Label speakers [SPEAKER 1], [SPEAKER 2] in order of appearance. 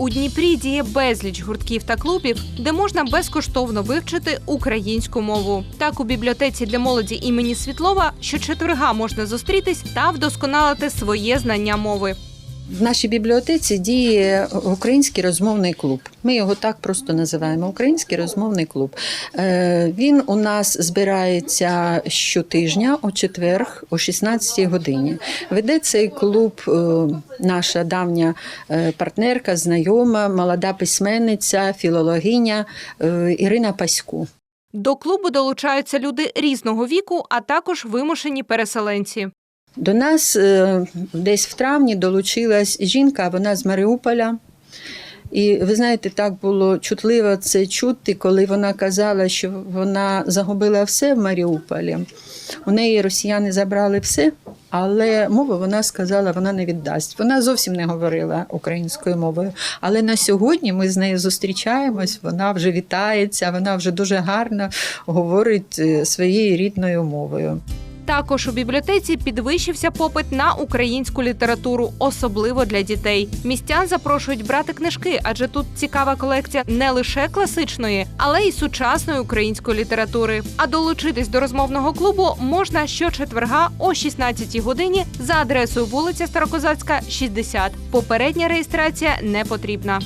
[SPEAKER 1] У Дніпрі діє безліч гуртків та клубів, де можна безкоштовно вивчити українську мову. Так, у бібліотеці для молоді імені Світлова щочетверга можна зустрітись та вдосконалити своє знання мови.
[SPEAKER 2] В нашій бібліотеці діє український розмовний клуб. Ми його так просто називаємо Український розмовний клуб. Е, Він у нас збирається щотижня о четверг о 16 годині. Веде цей клуб е, наша давня е, партнерка, знайома, молода письменниця, філологиня Ірина Паську.
[SPEAKER 1] До клубу долучаються люди різного віку, а також вимушені переселенці.
[SPEAKER 2] До нас е, десь в травні долучилась жінка, вона з Маріуполя. І ви знаєте, так було чутливо це чути, коли вона казала, що вона загубила все в Маріуполі. У неї росіяни забрали все, але мову вона сказала, вона не віддасть. Вона зовсім не говорила українською мовою. Але на сьогодні ми з нею зустрічаємось, вона вже вітається, вона вже дуже гарно говорить е, своєю рідною мовою.
[SPEAKER 1] Також у бібліотеці підвищився попит на українську літературу, особливо для дітей. Містян запрошують брати книжки, адже тут цікава колекція не лише класичної, але й сучасної української літератури. А долучитись до розмовного клубу можна щочетверга о 16 годині за адресою вулиця Старокозацька, 60. Попередня реєстрація не потрібна.